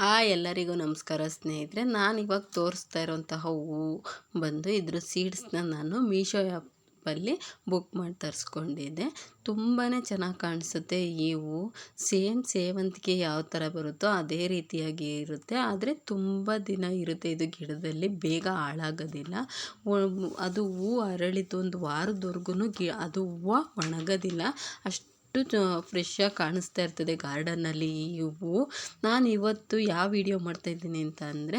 ಆ ಎಲ್ಲರಿಗೂ ನಮಸ್ಕಾರ ಸ್ನೇಹಿತರೆ, ನಾನು ಇವಾಗ ತೋರಿಸ್ತಾ ಇರೋಂತಹ ಹೂವು ಬಂದು ಇದ್ರ ಸೀಡ್ಸ್ನ ನಾನು ಮೀಶೋ ಆ್ಯಪಲ್ಲಿ ಬುಕ್ ಮಾಡಿ ತರಿಸ್ಕೊಂಡಿದ್ದೆ. ತುಂಬಾ ಚೆನ್ನಾಗಿ ಕಾಣಿಸುತ್ತೆ ಈ ಹೂವು. ಸೇಮ್ ಸೇವಂತಿಗೆ ಯಾವ ಥರ ಬರುತ್ತೋ ಅದೇ ರೀತಿಯಾಗಿ ಇರುತ್ತೆ. ಆದರೆ ತುಂಬ ದಿನ ಇರುತ್ತೆ ಇದು ಗಿಡದಲ್ಲಿ, ಬೇಗ ಹಾಳಾಗೋದಿಲ್ಲ. ಅದು ಹೂವು ಅರಳಿತು ಒಂದು ವಾರದವರೆಗೂ ಗಿ, ಅದು ಹೂವು ಒಣಗೋದಿಲ್ಲ. ಅಷ್ಟು ಅಷ್ಟು ಫ್ರೆಶ್ಶಾಗಿ ಕಾಣಿಸ್ತಾ ಇರ್ತದೆ ಗಾರ್ಡನ್ನಲ್ಲಿ ಈ ಹೂವು ನಾನು ಇವತ್ತು ಯಾವ ವಿಡಿಯೋ ಮಾಡ್ತಾಯಿದ್ದೀನಿ ಅಂತ ಅಂದರೆ,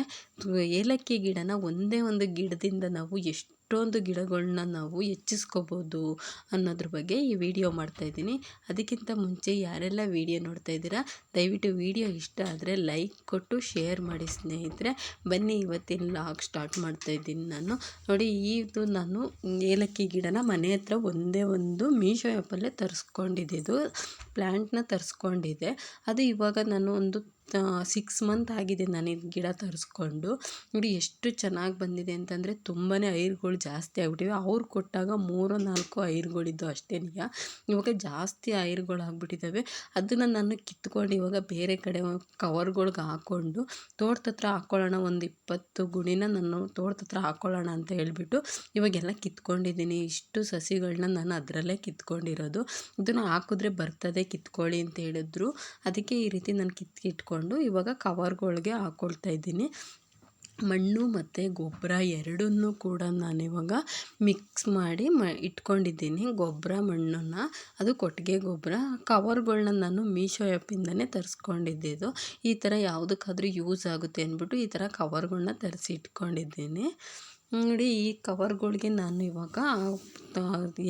ಏಲಕ್ಕಿ ಗಿಡನ ಒಂದೇ ಒಂದು ಗಿಡದಿಂದ ನಾವು ಎಷ್ಟು ಎಷ್ಟೊಂದು ಗಿಡಗಳನ್ನ ನಾವು ಹೆಚ್ಚಿಸ್ಕೋಬೋದು ಅನ್ನೋದ್ರ ಬಗ್ಗೆ ಈ ವಿಡಿಯೋ ಮಾಡ್ತಾಯಿದ್ದೀನಿ ಅದಕ್ಕಿಂತ ಮುಂಚೆ ಯಾರೆಲ್ಲ ವಿಡಿಯೋ ನೋಡ್ತಾ ಇದ್ದೀರಾ, ದಯವಿಟ್ಟು ವಿಡಿಯೋ ಇಷ್ಟ ಆದರೆ ಲೈಕ್ ಕೊಟ್ಟು ಶೇರ್ ಮಾಡಿ ಸ್ನೇಹಿತರೆ. ಬನ್ನಿ ಇವತ್ತಿನ ಲಾಗ್ ಸ್ಟಾರ್ಟ್ ಮಾಡ್ತಾಯಿದ್ದೀನಿ ನಾನು. ನೋಡಿ, ಇದು ನಾನು ಏಲಕ್ಕಿ ಗಿಡನ ಮನೆ ಹತ್ರ ಒಂದೇ ಒಂದು ಮೀಶೋ ಆ್ಯಪಲ್ಲೇ ತರಿಸ್ಕೊಂಡಿದ್ದು ಪ್ಲ್ಯಾಂಟ್ನ ತರಿಸ್ಕೊಂಡಿದ್ದೆ. ಅದು ಇವಾಗ ನಾನು ಒಂದು ಸಿಕ್ಸ್ ಮಂತ್ ಆಗಿದೆ ನಾನು ಇದು ಗಿಡ ತರಿಸ್ಕೊಂಡು. ನೋಡಿ ಎಷ್ಟು ಚೆನ್ನಾಗಿ ಬಂದಿದೆ ಅಂತಂದರೆ ತುಂಬಾ ಐರ್ಗಳು ಜಾಸ್ತಿ ಆಗಿಬಿಟ್ಟಿವೆ. ಅವ್ರು ಕೊಟ್ಟಾಗ ಮೂರು, ನಾಲ್ಕು ಐರ್ಗಳಿದ್ದು ಅಷ್ಟೇ ಇವಾಗ ಜಾಸ್ತಿ ಐರ್ಗಳು ಆಗ್ಬಿಟ್ಟಿದ್ದಾವೆ ಅದನ್ನು ನಾನು ಕಿತ್ಕೊಂಡು ಇವಾಗ ಬೇರೆ ಕಡೆ ಕವರ್ಗಳ್ಗೆ ಹಾಕ್ಕೊಂಡು ತೋಟದ ಹತ್ರ ಹಾಕ್ಕೊಳ್ಳೋಣ ಒಂದು ಇಪ್ಪತ್ತು ಗುಣಿನ ನಾನು ತೋಟದ ಹತ್ರ ಹಾಕ್ಕೊಳ್ಳೋಣ ಅಂತ ಹೇಳಿಬಿಟ್ಟು ಇವಾಗೆಲ್ಲ ಕಿತ್ಕೊಂಡಿದ್ದೀನಿ. ಇಷ್ಟು ಸಸಿಗಳನ್ನ ನಾನು ಅದರಲ್ಲೇ ಕಿತ್ಕೊಂಡಿರೋದು. ಇದನ್ನು ಹಾಕಿದ್ರೆ ಬರ್ತದೆ, ಕಿತ್ಕೊಳ್ಳಿ ಅಂತ ಹೇಳಿದ್ರು. ಅದಕ್ಕೆ ಈ ರೀತಿ ನಾನು ಕಿತ್ಕಿಟ್ಕೊಂಡು. ಇವಾಗ ಕವರ್ಗಳಿಗೆ ಹಾಕ್ಕೊಳ್ತಾ ಇದ್ದೀನಿ. ಮಣ್ಣು ಮತ್ತು ಗೊಬ್ಬರ ಎರಡನ್ನೂ ಕೂಡ ನಾನಿವಾಗ ಮಿಕ್ಸ್ ಮಾಡಿ ಮ, ಇಟ್ಕೊಂಡಿದ್ದೀನಿ ಗೊಬ್ಬರ ಮಣ್ಣನ್ನು. ಅದು ಕೊಟ್ಟಿಗೆ ಗೊಬ್ಬರ. ಕವರ್ಗಳನ್ನ ನಾನು ಮೀಶೋ ಆ್ಯಪಿಂದನೇ ತರಿಸ್ಕೊಂಡಿದ್ದಿದ್ದು. ಈ ಥರ ಯಾವುದಕ್ಕಾದ್ರೂ ಯೂಸ್ ಆಗುತ್ತೆ ಅಂದ್ಬಿಟ್ಟು ಈ ಥರ ಕವರ್ಗಳನ್ನ ತರಿಸಿ ಇಟ್ಕೊಂಡಿದ್ದೀನಿ. ನೋಡಿ, ಈ ಕವರ್ಗಳಿಗೆ ನಾನು ಇವಾಗ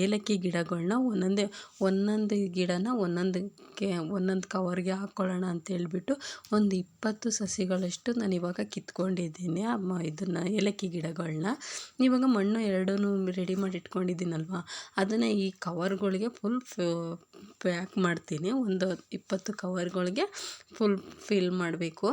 ಏಲಕ್ಕಿ ಗಿಡಗಳನ್ನ ಒಂದೊಂದೇ, ಒಂದೊಂದು ಗಿಡನ ಒಂದೊಂದಕ್ಕೆ, ಒಂದೊಂದು ಕವರ್ಗೆ ಹಾಕ್ಕೊಳ್ಳೋಣ ಅಂತೇಳ್ಬಿಟ್ಟು ಒಂದು ಇಪ್ಪತ್ತು ಸಸಿಗಳಷ್ಟು ನಾನು ಇವಾಗ ಕಿತ್ಕೊಂಡಿದ್ದೀನಿ. ಇದನ್ನು ಏಲಕ್ಕಿ ಗಿಡಗಳನ್ನ ಇವಾಗ ಮಣ್ಣು ಎರಡೂ ರೆಡಿ ಮಾಡಿ ಇಟ್ಕೊಂಡಿದ್ದೀನಲ್ವ? ಅದನ್ನು ಈ ಕವರ್ಗಳಿಗೆ ಫುಲ್ ಪ್ಯಾಕ್ ಮಾಡ್ತೀನಿ. ಒಂದು ಇಪ್ಪತ್ತು ಕವರ್ಗಳಿಗೆ ಫುಲ್ ಫಿಲ್ ಮಾಡಬೇಕು.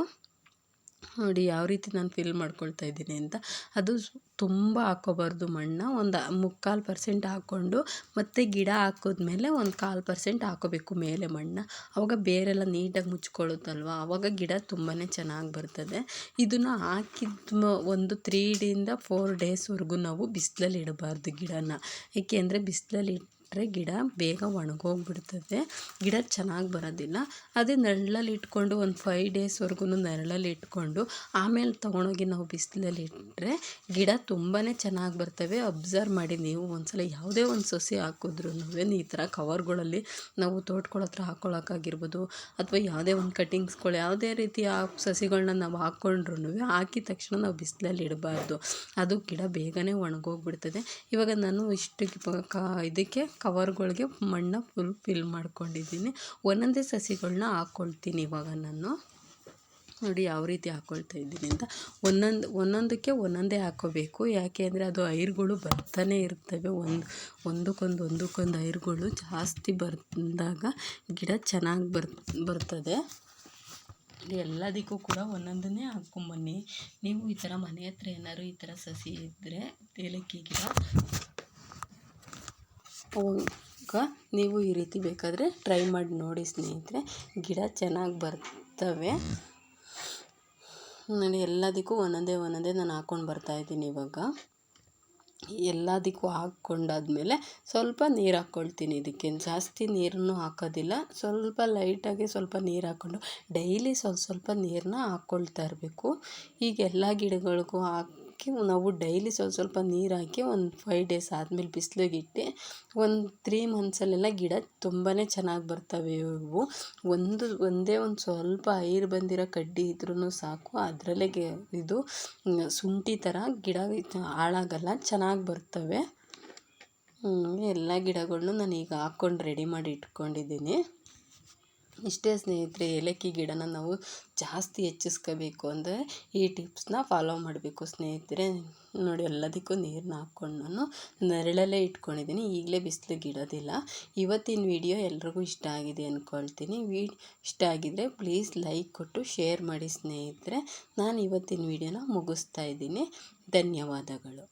ನೋಡಿ ಯಾವ ರೀತಿ ನಾನು ಫಿಲ್ ಮಾಡ್ಕೊಳ್ತಾ ಇದ್ದೀನಿ ಅಂತ. ಅದು ತುಂಬ ಹಾಕ್ಕೋಬಾರ್ದು ಮಣ್ಣು. ಒಂದು ಮುಕ್ಕಾಲು ಪರ್ಸೆಂಟ್ ಹಾಕ್ಕೊಂಡು ಮತ್ತು ಗಿಡ ಹಾಕಿದ್ಮೇಲೆ ಒಂದು ಕಾಲು ಪರ್ಸೆಂಟ್ ಹಾಕೋಬೇಕು ಮೇಲೆ ಮಣ್ಣು. ಆವಾಗ ಬೇರೆಲ್ಲ ನೀಟಾಗಿ ಮುಚ್ಕೊಳ್ಳುತ್ತಲ್ವ? ಆವಾಗ ಗಿಡ ತುಂಬಾ ಚೆನ್ನಾಗಿ ಬರ್ತದೆ. ಇದನ್ನು ಹಾಕಿದ ಒಂದು ತ್ರೀ ಡಿಯಿಂದ ಫೋರ್ ಡೇಸ್ವರೆಗೂ ನಾವು ಬಿಸಿಲಲ್ಲಿ ಇಡಬಾರ್ದು ಗಿಡನ. ಏಕೆ ಅಂದರೆ ಬಿಸಿಲಲ್ಲಿ ಬಿಟ್ಟರೆ ಗಿಡ ಬೇಗ ಒಣಗೋಗ್ಬಿಡ್ತದೆ. ಗಿಡ ಚೆನ್ನಾಗಿ ಬರೋದಿಲ್ಲ. ಅದೇ ನೆರಳಲ್ಲಿ ಇಟ್ಕೊಂಡು ಒಂದು ಫೈವ್ ಡೇಸ್ವರೆಗೂ ನೆರಳಲ್ಲಿ ಇಟ್ಕೊಂಡು ಆಮೇಲೆ ತೊಗೊಂಡೋಗಿ ನಾವು ಬಿಸಿಲಲ್ಲಿ ಇಟ್ಟರೆ ಗಿಡ ತುಂಬಾ ಚೆನ್ನಾಗಿ ಬರ್ತವೆ. ಅಬ್ಸರ್ವ್ ಮಾಡಿ ನೀವು ಒಂದ್ಸಲ ಯಾವುದೇ ಒಂದು ಸಸಿ ಹಾಕಿದ್ರು ಈ ಥರ ಕವರ್ಗಳಲ್ಲಿ ನಾವು ತೋಟಗಳ ಹತ್ರ ಹಾಕ್ಕೊಳ್ಳೋಕ್ಕಾಗಿರ್ಬೋದು ಅಥವಾ ಯಾವುದೇ ಒಂದು ಕಟಿಂಗ್ಸ್ಗಳು ಯಾವುದೇ ರೀತಿಯ ಸಸಿಗಳನ್ನ ನಾವು ಹಾಕ್ಕೊಂಡ್ರೂ ಹಾಕಿದ ತಕ್ಷಣ ನಾವು ಬಿಸಿಲಲ್ಲಿ ಇಡಬಾರ್ದು. ಅದು ಗಿಡ ಬೇಗನೆ ಒಣಗೋಗ್ಬಿಡ್ತದೆ. ಇವಾಗ ನಾನು ಇಷ್ಟು ಇದಕ್ಕೆ ಕವರ್ಗಳಿಗೆ ಮಣ್ಣು ಫುಲ್ ಫಿಲ್ ಮಾಡ್ಕೊಂಡಿದ್ದೀನಿ. ಒಂದೊಂದೇ ಸಸಿಗಳನ್ನ ಹಾಕ್ಕೊಳ್ತೀನಿ ಇವಾಗ ನಾನು. ನೋಡಿ ಯಾವ ರೀತಿ ಹಾಕ್ಕೊಳ್ತಾ ಇದ್ದೀನಿ ಅಂತ. ಒಂದೊಂದು, ಒಂದೊಂದಕ್ಕೆ ಒಂದೊಂದೇ ಹಾಕೋಬೇಕು. ಯಾಕೆ ಅಂದರೆ ಅದು ಐರ್ಗಳು ಬರ್ತಾನೆ ಇರ್ತವೆ. ಒಂದು, ಒಂದಕ್ಕೊಂದು ಒಂದಕ್ಕೊಂದು ಐರ್ಗಳು ಜಾಸ್ತಿ ಬಂದಾಗ ಗಿಡ ಚೆನ್ನಾಗಿ ಬರ್, ಬರ್ತದೆ. ಎಲ್ಲದಕ್ಕೂ ಕೂಡ ಒಂದೊಂದನ್ನೇ ಹಾಕ್ಕೊಂಬನ್ನಿ ನೀವು ಈ ಥರ ಮನೆ ಹತ್ರ ಏನಾದ್ರು ಈ ಥರ ಸಸಿ ಇದ್ದರೆ ಏಲಕ್ಕಿ ಗಿಡ ಅವಾಗ ನೀವು ಈ ರೀತಿ ಬೇಕಾದರೆ ಟ್ರೈ ಮಾಡಿ ನೋಡಿ ಸ್ನೇಹಿತರೆ. ಗಿಡ ಚೆನ್ನಾಗಿ ಬರ್ತವೆ. ನಾನು ಎಲ್ಲದಕ್ಕೂ ಒಂದೊಂದೇ ಒಂದೊಂದೇ ನಾನು ಹಾಕ್ಕೊಂಡು ಬರ್ತಾಯಿದ್ದೀನಿ ಇವಾಗ. ಎಲ್ಲದಕ್ಕೂ ಹಾಕ್ಕೊಂಡಾದ್ಮೇಲೆ ಸ್ವಲ್ಪ ನೀರು ಹಾಕ್ಕೊಳ್ತೀನಿ ಇದಕ್ಕೆ. ಜಾಸ್ತಿ ನೀರನ್ನು ಹಾಕೋದಿಲ್ಲ. ಸ್ವಲ್ಪ ಲೈಟಾಗಿ ಸ್ವಲ್ಪ ನೀರು ಹಾಕ್ಕೊಂಡು ಡೈಲಿ ಸ್ವಲ್ಪ ಸ್ವಲ್ಪ ನೀರನ್ನ ಹಾಕ್ಕೊಳ್ತಾ ಇರಬೇಕು. ಈಗ ಎಲ್ಲ ಗಿಡಗಳಿಗೂ ಹಾಕಿ ಹಾಕಿ ನಾವು ಡೈಲಿ ಸ್ವಲ್ಪ ಸ್ವಲ್ಪ ನೀರು ಹಾಕಿ ಒಂದು ಫೈವ್ ಡೇಸ್ ಆದಮೇಲೆ ಬಿಸಿಲಿಗಿಟ್ಟು ಒಂದು ತ್ರೀ ಮಂತ್ಸಲ್ಲೆಲ್ಲ ಗಿಡ ತುಂಬಾ ಚೆನ್ನಾಗಿ ಬರ್ತವೆ ಇವು. ಒಂದು, ಒಂದೇ ಒಂದು ಸ್ವಲ್ಪ ಐರು ಬಂದಿರೋ ಕಡ್ಡಿ ಇದ್ರೂ ಸಾಕು. ಅದರಲ್ಲೇ ಇದು, ಶುಂಠಿ ಥರ ಗಿಡ ಹಾಳಾಗಲ್ಲ, ಚೆನ್ನಾಗಿ ಬರ್ತವೆ. ಎಲ್ಲ ಗಿಡಗಳ್ನು ನಾನು ಈಗ ಹಾಕ್ಕೊಂಡು ರೆಡಿ ಮಾಡಿ ಇಟ್ಕೊಂಡಿದ್ದೀನಿ. ಇಷ್ಟೇ ಸ್ನೇಹಿತರೆ, ಏಲಕ್ಕಿ ಗಿಡನ ನಾವು ಜಾಸ್ತಿ ಹೆಚ್ಚಿಸ್ಕೋಬೇಕು ಅಂದರೆ ಈ ಟಿಪ್ಸ್ನ ಫಾಲೋ ಮಾಡಬೇಕು ಸ್ನೇಹಿತರೆ. ನೋಡಿ, ಎಲ್ಲದಕ್ಕೂ ನೀರನ್ನ ಹಾಕ್ಕೊಂಡು ನಾನು ನೆರಳಲ್ಲೇ ಇಟ್ಕೊಂಡಿದ್ದೀನಿ. ಈಗಲೇ ಬಿಸಿಲು ಗಿಡೋದಿಲ್ಲ. ಇವತ್ತಿನ ವಿಡಿಯೋ ಎಲ್ರಿಗೂ ಇಷ್ಟ ಆಗಿದೆ ಅಂದ್ಕೊಳ್ತೀನಿ ವಿ, ಇಷ್ಟ ಆಗಿದ್ದರೆ ಪ್ಲೀಸ್ ಲೈಕ್ ಕೊಟ್ಟು ಶೇರ್ ಮಾಡಿ ಸ್ನೇಹಿತರೆ. ನಾನು ಇವತ್ತಿನ ವಿಡಿಯೋನ ಮುಗಿಸ್ತಾ ಇದ್ದೀನಿ. ಧನ್ಯವಾದಗಳು.